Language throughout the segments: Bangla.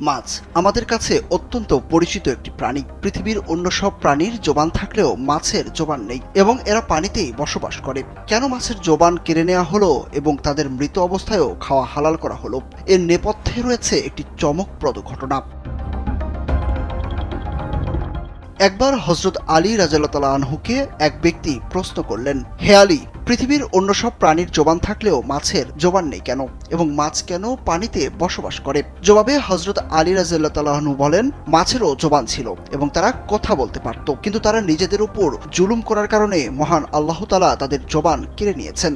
মাছ। আমাদের কাছে অত্যন্ত পরিচিত একটি প্রাণী। পৃথিবীর অন্য সব প্রাণীর জোবান থাকলেও মাছের জোবান নেই এবং এরা পানিতেই বসবাস করে। কেন মাছের জোবান কেড়ে নেওয়া হলো এবং তাদের মৃত অবস্থায়ও খাওয়া হালাল করা হলো? এর নেপথ্যে রয়েছে একটি চমকপ্রদ ঘটনা। একবার হজরত আলী রাজাল্লাহ আনহুকে এক ব্যক্তি প্রশ্ন করলেন, হে আলী পৃথিবীর অন্য সব প্রাণীর জোবান থাকলেও মাছের জোবান নেই কেন? এবং মাছ কেন পানিতে বসবাস করে? জবাবে হজরত আলী রাজাল্লাহনু বলেন, মাছেরও জোবান ছিল এবং তারা কথা বলতে পারত, কিন্তু তারা নিজেদের উপর জুলুম করার কারণে মহান আল্লাহ তালা তাদের জোবান কেড়ে নিয়েছেন।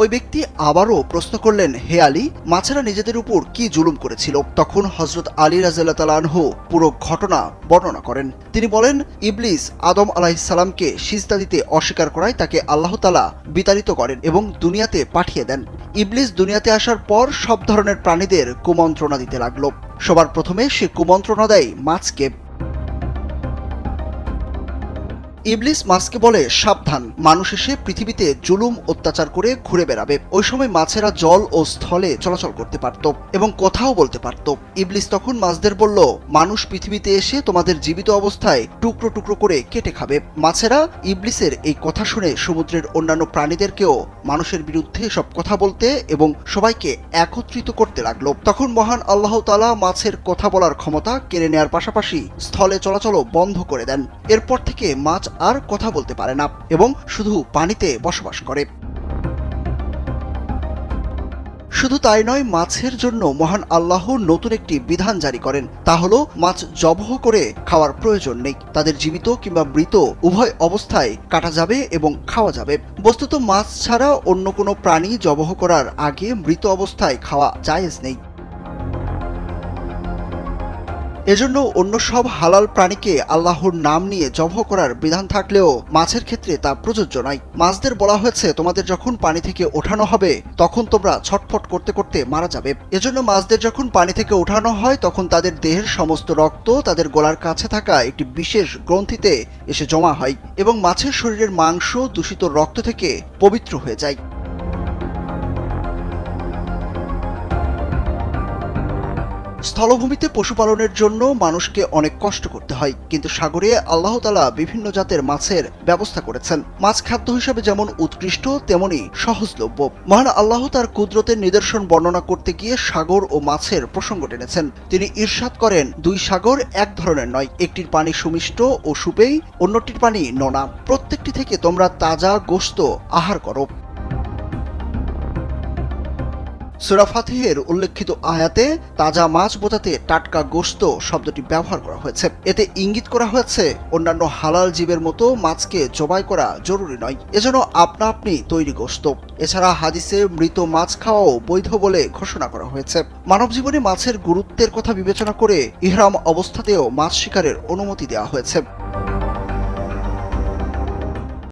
ওই ব্যক্তি আবারও প্রশ্ন করলেন, হে আলী, মাছেরা নিজেদের উপর কি জুলুম করেছিল? তখন হজরত আলী তালানহু পুরো ঘটনা বর্ণনা করেন। তিনি বলেন, ইবলিস আদম আলাহিসাল্লামকে সিজদা দিতে অস্বীকার করায় তাকে আল্লাহ তালা বিতাড়িত করেন এবং দুনিয়াতে পাঠিয়ে দেন। ইবলিস দুনিয়াতে আসার পর সব ধরনের প্রাণীদের কুমন্ত্রণা দিতে লাগল। সবার প্রথমে সে কুমন্ত্রণা দেয় মাছকে। ইবলিস মাছকে বলে সাবধান। মানুষ এসে পৃথিবীতে জুলুম, অত্যাচার করে ঘুরে বেড়াবে। ওই সময় মাছেরা জল ও স্থলে চলাচল করতে পারত এবং কথাও বলতে পারত। ইবলিস তখন মাছদের বলল, মানুষ পৃথিবীতে এসে তোমাদের জীবিত অবস্থায় টুকরো টুকরো করে কেটে খাবে। মাছেরা ইবলিসের এই কথা শুনে সমুদ্রের অন্যান্য প্রাণীদেরকেও মানুষের বিরুদ্ধে সব কথা বলতে এবং সবাইকে একত্রিত করতে লাগল। তখন মহান আল্লাহ তালা মাছের কথা বলার ক্ষমতা কেড়ে নেওয়ার পাশাপাশি স্থলে চলাচলও বন্ধ করে দেন। এরপর থেকে মাছ আর কথা বলতে পারে না এবং শুধু পানিতে বসবাস করে। শুধু তাই নয়, মাছের জন্য মহান আল্লাহ নতুন একটি বিধান জারি করেন। তা হলো, মাছ জবহ করে খাওয়ার প্রয়োজন নেই। তাদের জীবিত কিংবা মৃত উভয় অবস্থায় কাটা যাবে এবং খাওয়া যাবে। বস্তুত মাছ ছাড়া অন্য কোনো প্রাণী জবহ করার আগে মৃত অবস্থায় খাওয়া জায়েজ নেই। এজন্য অন্য সব হালাল প্রাণীকে আল্লাহর নাম নিয়ে জবহ করার বিধান থাকলেও মাছের ক্ষেত্রে তা প্রযোজ্য নয়। মাছদের বলা হয়েছে, তোমাদের যখন পানি থেকে ওঠানো হবে, তখন তোমরা ছটফট করতে করতে মারা যাবে। এজন্য মাছদের যখন পানি থেকে ওঠানো হয়, তখন তাদের দেহের সমস্ত রক্ত তাদের গলার কাছে থাকা একটি বিশেষ গ্রন্থিতে এসে জমা হয় এবং মাছের শরীরের মাংস দূষিত রক্ত থেকে পবিত্র হয়ে যায়। স্থলভূমিতে পশুপালনের জন্য মানুষকে অনেক কষ্ট করতে হয়। কিন্তু সাগরে আল্লাহ তালা বিভিন্ন জাতের মাছের ব্যবস্থা করেছেন। মাছ খাদ্য হিসেবে যেমন উৎকৃষ্ট, তেমনি সহজলভ্য। মহান আল্লাহ তার কুদরতের নিদর্শন বর্ণনা করতে গিয়ে সাগর ও মাছের প্রসঙ্গ টেনেছেন। তিনি ঈর্ষাদ করেন, দুই সাগর এক ধরনের নয়, একটির পানি সুমিষ্ট ও সুপেই অন্যটির পানি নোনা। প্রত্যেকটি থেকে তোমরা তাজা গোস্ত আহার করো। সুরা ফাতিহের উল্লেখিত আয়াতে তাজা মাছ বোঝাতে টাটকা গোস্ত শব্দটি ব্যবহার করা হয়েছে। এতে ইঙ্গিত করা হয়েছে, অন্যান্য হালাল জীবের মতো মাছকে জবাই করা জরুরি নয়। এজন্য আপনা আপনি তৈরি গোস্ত এছাড়া হাদিসে মৃত মাছ খাওয়াও বৈধ বলে ঘোষণা করা হয়েছে। মানব জীবনে মাছের গুরুত্বের কথা বিবেচনা করে ইহরাম অবস্থাতেও মাছ শিকারের অনুমতি দেওয়া হয়েছে।